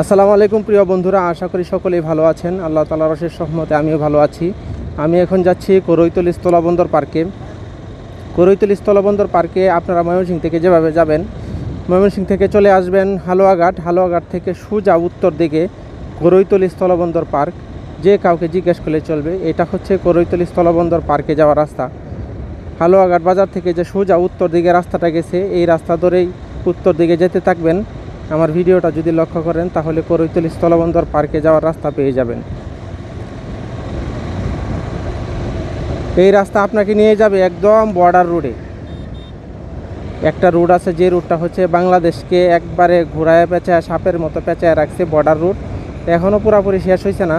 আসসালামু আলাইকুম প্রিয় বন্ধুরা, আশা করি সকলেই ভালো আছেন। আল্লাহ তালা রসের সহমতে আমিও ভালো আছি। আমি এখন যাচ্ছি করৈতল স্থলবন্দর পার্কে। করৈতল স্থলবন্দর পার্কে আপনারা ময়মনসিং থেকে যেভাবে যাবেন ময়মনসিং থেকে চলে আসবেন হালুয়াঘাট। হালুয়াঘাট থেকে সুজা উত্তর দিকে করৈতল স্থলবন্দর পার্ক। যে কাউকে জিজ্ঞেস করলে চলবে, এটা হচ্ছে করৈতল স্থলবন্দর পার্কে যাওয়ার রাস্তা। হালুয়াঘাট বাজার থেকে যে সোজা উত্তর দিকে রাস্তাটা গেছে, এই রাস্তা ধরেই উত্তর দিকে যেতে থাকবেন। আমার ভিডিওটা যদি লক্ষ্য করেন, তাহলে করৈতল স্থলবন্দর পার্কে যাওয়ার রাস্তা পেয়ে যাবেন। এই রাস্তা আপনাকে নিয়ে যাবে একদম বর্ডার রোডে একটা রুট আছে, যে রুটটা হচ্ছে বাংলাদেশকে একবারে ঘোরায় পেঁচায়, সাপের মতো পেঁচায় রাখছে বর্ডার রুট এখনও পুরোপুরি শেষ হয়েছে না,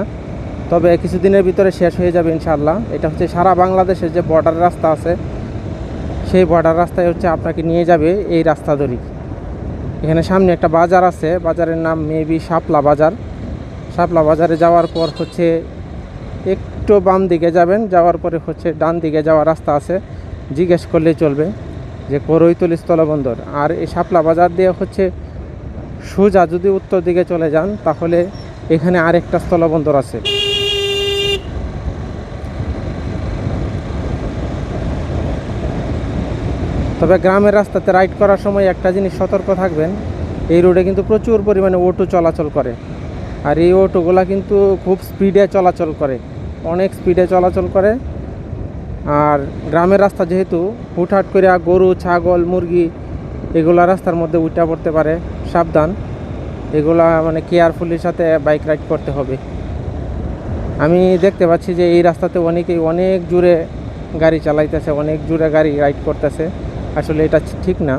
তবে কিছুদিনের ভিতরে শেষ হয়ে যাবে ইনশাল্লাহ এটা হচ্ছে সারা বাংলাদেশের যে বর্ডার রাস্তা আছে, সেই বর্ডার রাস্তায় হচ্ছে আপনাকে নিয়ে যাবে এই রাস্তা ধরি এখানে সামনে একটা বাজার আছে, বাজারের নাম মেবি শাপলা বাজার। শাপলা বাজারে যাওয়ার পর হচ্ছে একটু বাম দিকে যাবেন, যাওয়ার পরে হচ্ছে ডান দিকে যাওয়ার রাস্তা আছে। জিজ্ঞেস করলেই চলবে যে করৈতল স্থলবন্দর। আর এই শাপলা বাজার দিয়ে হচ্ছে সোজা যদি উত্তর দিকে চলে যান, তাহলে এখানে আরেকটা স্থলবন্দর আছে। তবে গ্রামের রাস্তাতে রাইড করার সময় একটা জিনিস সতর্ক থাকবেন, এই রোডে কিন্তু প্রচুর পরিমাণে অটো চলাচল করে। আর এই অটোগুলা কিন্তু খুব স্পিডে চলাচল করে, অনেক স্পিডে চলাচল করে। আর গ্রামের রাস্তা যেহেতু, হুটহাট করে গরু, ছাগল, মুরগি, এগুলা রাস্তার মধ্যে উঠা পড়তে পারে, সাবধান। এগুলা মানে কেয়ারফুলির সাথে বাইক রাইড করতে হবে। আমি দেখতে পাচ্ছি যে এই রাস্তাতে অনেকেই অনেক জুড়ে গাড়ি চালাইতেছে, অনেক জুড়ে গাড়ি রাইড করতেছে। আসলে এটা ঠিক না।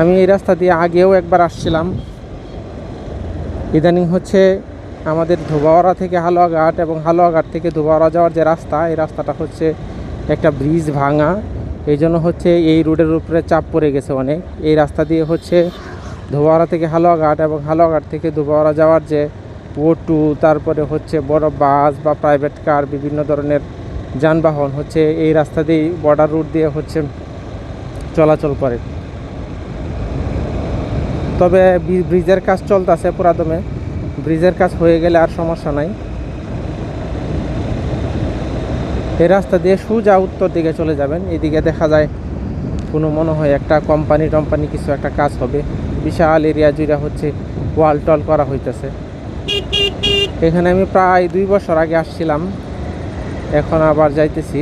আমি এই রাস্তা দিয়ে আগেও একবার আসছিলাম। ইদানিং হচ্ছে আমাদের ধোবাওয়ারা থেকে হালুয়াঘাট এবং হালুয়াঘাট থেকে ধোবাওয়ারা যাওয়ার যে রাস্তা, এই রাস্তাটা হচ্ছে একটা ব্রিজ ভাঙা। এই জন্য হচ্ছে এই রোডের উপরে চাপ পড়ে গেছে অনেক। এই রাস্তা দিয়ে হচ্ছে ধোবাওয়ারা থেকে হালুয়াঘাট এবং হালুয়াঘাট থেকে ধোবাওয়ারা যাওয়ার যে অটো তারপরে হচ্ছে বড় বাস বা প্রাইভেট কার বিভিন্ন ধরনের যানবাহন হচ্ছে এই রাস্তা দিয়েই বর্ডার রুট দিয়ে হচ্ছে চলাচল করে। তবে ব্রিজের কাজ চলতেছে পুরাদমে ব্রিজের কাজ হয়ে গেলে আর সমস্যা নাই। এই রাস্তা দিয়ে সোজা উত্তর দিকে চলে যাবেন। এদিকে দেখা যায় কোনো মনে হয় একটা কোম্পানি টম্পানি কিছু একটা কাজ হবে। বিশাল এরিয়া জুড়ে হচ্ছে ওয়াল টল করা হইতেছে। এখানে আমি প্রায় দুই বছর আগে আসছিলাম। এখন আবার যাইতেছি।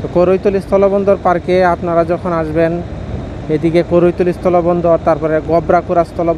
তো করৈতল স্থলবন্দর পার্কে আপনারা যখন আসবেন, এদিকে করৈতল স্থলবন্দর, তারপরে গবরাকুড়া স্থল